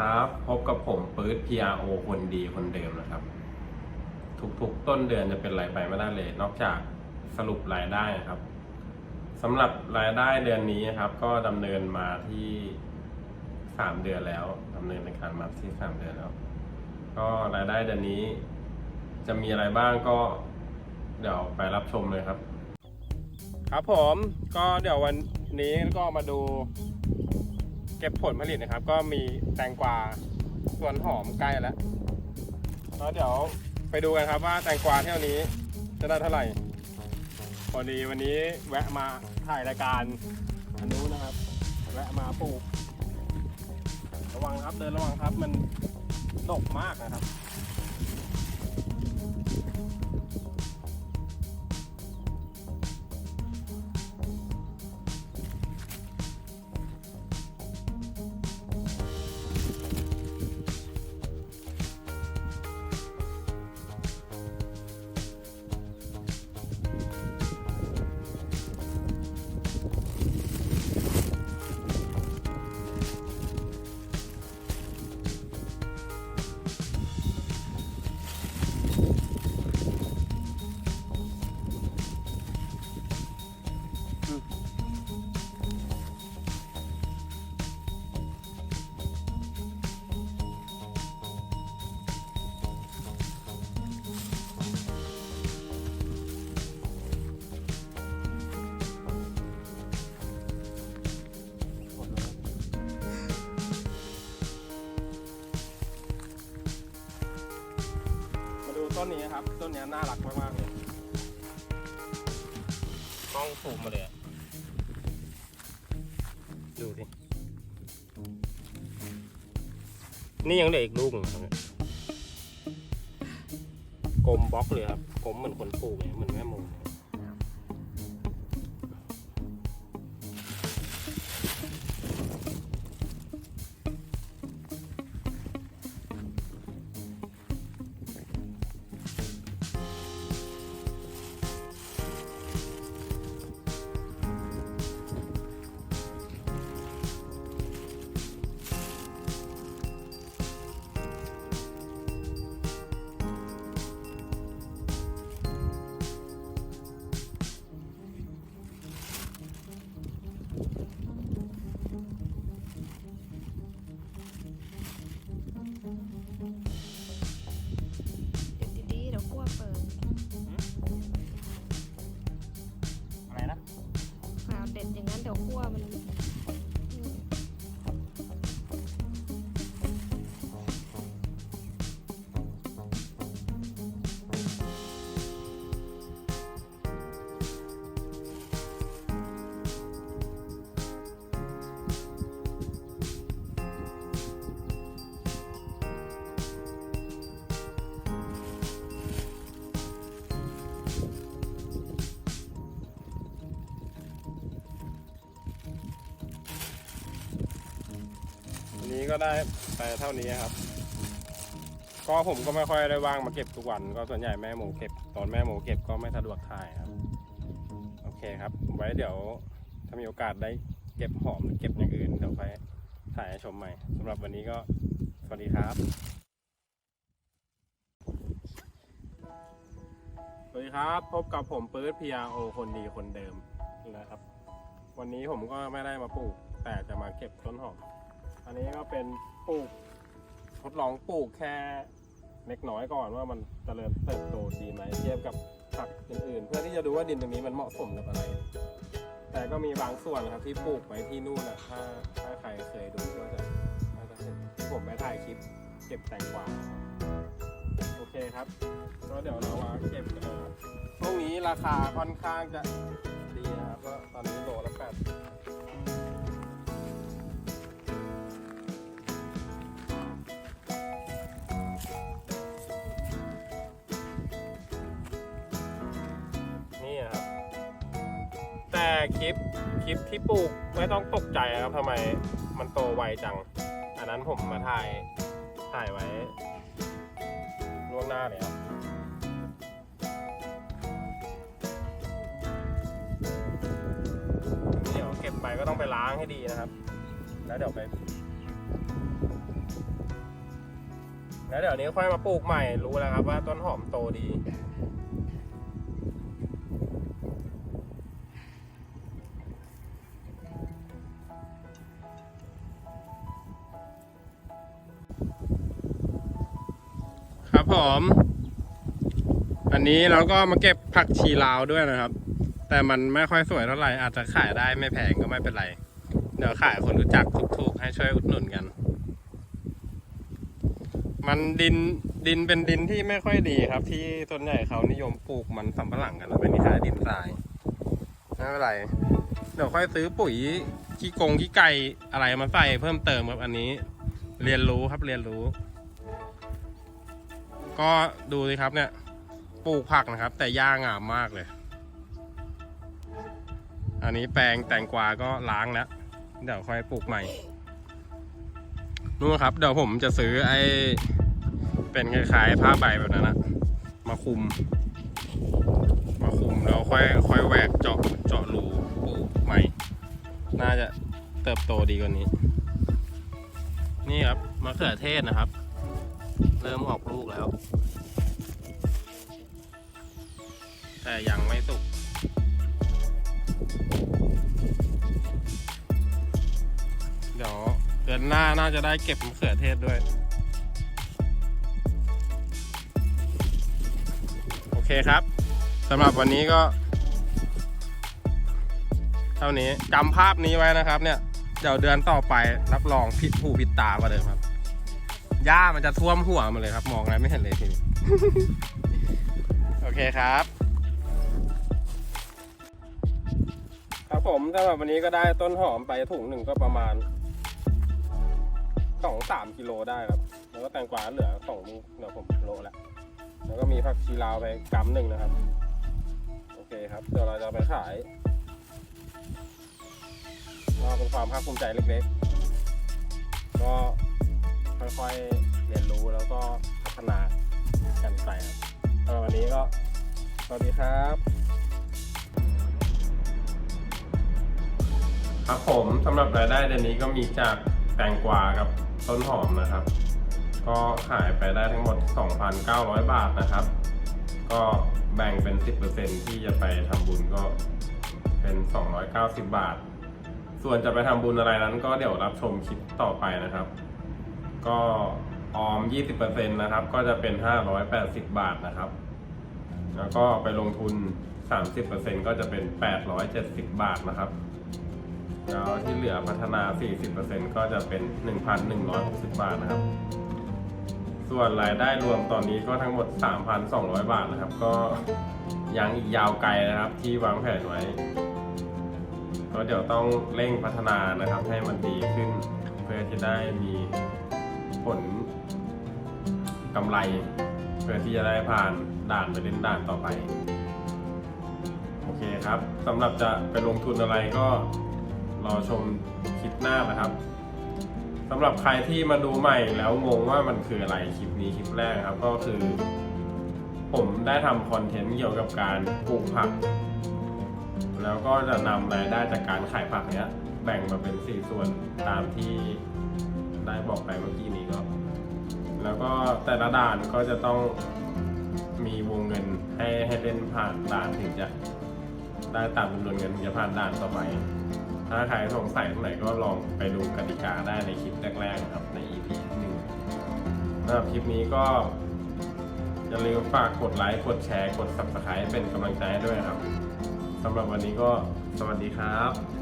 ครับ พบกับผมปื๊ด PRO คนดีคนเดิมนะครับ ทุกๆต้นเดือนจะเป็นไรไปไม่ได้เลย นอกจากสรุปรายได้นะครับสำหรับรายได้เดือนนี้นะครับ ก็ดำเนินมาที่สามเดือนแล้วดำเนินในการมาที่สามเดือนแล้ว ก็รายได้เดือนนี้จะมีอะไรบ้างก็เดี๋ยวไปรับชมเลยครับ ครับผมก็เดี๋ยววันนี้ก็มาดู เก็บผลผลิตนะครับ ก็มีแตงกวาส่วนหอมใกล้แล้วแล้วเดี๋ยวไปดูกันครับว่าแตงกวาเที่ยวนี้จะได้เท่าไหร่พอดีวันนี้แวะมาถ่ายรายการอันนู้นนะครับ แวะมาปลูก ระวังครับเดินระวังครับมันดกมากนะครับ ต้นนี้ครับ ต้นนี้น่ารักมากๆเลยต้องสูงมาเลยดูสินี่ยังเหลืออีกลูกหนึ่งครับกลมบล็อกเลยครับกลมเหมือนคนปลูกเหมือนแม่โม ก็ได้ไปเท่านี้ครับ ก็ผมก็ไม่ค่อยได้ว่างมาเก็บทุกวัน ก็ส่วนใหญ่แม่หมูเก็บ ตอนแม่หมูเก็บก็ไม่สะดวกถ่ายครับ โอเคครับ ไว้เดี๋ยวถ้ามีโอกาสได้เก็บหอมหรือเก็บอย่างอื่นเดี๋ยวค่อยถ่ายให้ชมใหม่สำหรับวันนี้ก็สวัสดีครับสวัสดีครับพบกับผมปื๊ด PRO คนดีคนเดิมนะครับ วันนี้ผมก็ไม่ได้มาปลูก แต่จะมาเก็บต้นหอม อันนี้ก็เป็นปลูกทดลองปลูกแค่เล็กน้อยก่อนว่ามันเจริญเติบโตดีไหมเทียบกับผักอื่นๆ เพื่อที่จะดูว่าดินตรงนี้มันเหมาะสมกับอะไร แต่ก็มีบางส่วนนะครับที่ปลูกไว้ที่นู่นอะถ้าถ้าใครเคยดูก็จะน่าจะเห็นที่ผมไปถ่ายคลิปเก็บแตงกวาโอเคครับก็เดี๋ยวเรามาเก็บกันเลยครับช่วงนี้ราคาค่อนข้างจะดีนะครับก็ตอนนี้โลละแปด คลิปคลิปที่ปลูกไม่ต้องตกใจครับทำไมมันโตไวจัง อันนั้นผมมาถ่ายถ่ายไว้ล่วงหน้าเลยครับเดี๋ยวเก็บไปก็ต้องไปล้างให้ดีนะครับ แล้วเดี๋ยวไปแล้วเดี๋ยวนี้ค่อยมาปลูกใหม่รู้แล้วครับว่าต้นหอมโตดี ผม อันนี้เราก็มาเก็บผักชีลาวด้วยนะครับ แต่มันไม่ค่อยสวยเท่าไหร่อาจจะขายได้ไม่แพงก็ไม่เป็นไร เดี๋ยวขายคนรู้จักถูกๆ ให้ช่วยอุดหนุนกัน มันดินดินเป็นดินที่ไม่ค่อยดีครับ ที่ส่วนใหญ่เขานิยมปลูกมันสำปะหลังกันเป็นนิคาดินทรายไม่เป็นไรเดี๋ยวค่อยซื้อปุ๋ยขี้กงขี้ไก่อะไรมาใส่เพิ่มเติมครับอันนี้ เรียนรู้ครับเรียนรู้ ก็ดูสิครับเนี่ยปลูกผักนะครับ แต่หญ้างามมากเลย อันนี้แปลงแตงกวาก็ล้างแล้ว เดี๋ยวค่อยปลูกใหม่นู่นครับ เดี๋ยวผมจะซื้อไอ้เป็นคล้ายๆผ้าใบแบบนั้นนะมาคุม มาคุมแล้วค่อยค่อยแหวกเจาะเจาะรูปลูกใหม่ น่าจะเติบโตดีกว่านี้ นี่ครับมะเขือเทศนะครับ เริ่มออกลูกแล้ว แต่ยังไม่สุกเดี๋ยวเดือนหน้าน่าจะได้เก็บมะเขือเทศด้วย โอเคครับสำหรับวันนี้ก็ เท่านี้จำภาพนี้ไว้นะครับเนี่ย เดี๋ยวเดือนต่อไปรับรองผิดหูผิดตากว่าเดิมครับ หญ้ามันจะท่วมหัวมาเลยครับ มองอะไรไม่เห็นเลยทีนี้ โอเคครับ ครับผมสำหรับวันนี้ก็ได้ต้นหอมไปถุงหนึ่งก็ประมาณสองสามกิโลได้ครับ แล้วก็แตงกวาเหลือสองลูกเดี๋ยวผมโลแล้วแล้วก็มีผักชีลาวไปกำหนึ่งนะครับ โอเคครับ เดี๋ยวเราจะเอาไปขายก็เป็นความภาคภูมิใจเล็กๆ ก็ ค่อยๆเรียนรู้แล้วก็พัฒนากันไปครับสำหรับวันนี้ก็สวัสดีครับ ครับผมสำหรับรายได้เดือนนี้ก็มีจากแตงกวากับต้นหอมนะครับ ก็ขายไปได้ทั้งหมด 2,900 บาทนะครับ ก็แบ่งเป็น 10%ที่จะไปทำบุญก็เป็น 290 บาท ส่วนจะไปทำบุญอะไรนั้นก็เดี๋ยวรับชมคลิปต่อไปนะครับ ก็ออม 20%นะครับ ก็จะเป็น 580 บาทนะครับ แล้วก็ไปลงทุน 30%ก็จะเป็น 870 บาทนะครับแล้วที่เหลือพัฒนา 40%ก็จะเป็น 1,160 บาทนะครับ ส่วนรายได้รวมตอนนี้ก็ทั้งหมด 3,200 บาทนะครับ ก็ยังอีกยาวไกลนะครับที่วางแผนไว้ ก็เดี๋ยวต้องเร่งพัฒนานะครับ ให้มันดีขึ้นเพื่อที่ได้มี ลกำไรเพื่อที่จะได้ผ่านด่านไปเล่นด่านต่อไป โอเคครับสำหรับจะไปลงทุนอะไรก็รอชมคลิปหน้านะครับสำหรับใครที่มาดูใหม่แล้วงงว่ามันคืออะไรคลิปนี้คลิปแรกครับ ก็คือ ผมได้ทำคอนเทนต์เกี่ยวกับการปลูกผัก แล้วก็จะนำรายได้จากการขายผักเนี้ย แบ่งมาเป็นสี่ส่วนตามที่ ได้บอกไปเมื่อกี้นี้ก็ แล้วก็แต่ละด่านก็จะต้องมีวงเงินให้ให้เล่นผ่านด่านถึงจะได้ตามจำนวนเงินถึงจะผ่านด่านต่อไป ถ้าใครสงสัยตรงไหนก็ลองไปดูกติกาได้ในคลิปแรกๆครับใน EP หนึ่งสำหรับคลิปนี้ก็อย่าลืมฝากกดไลค์ กดแชร์ กด subscribe เป็นกำลังใจให้ด้วยครับ สำหรับวันนี้ก็สวัสดีครับ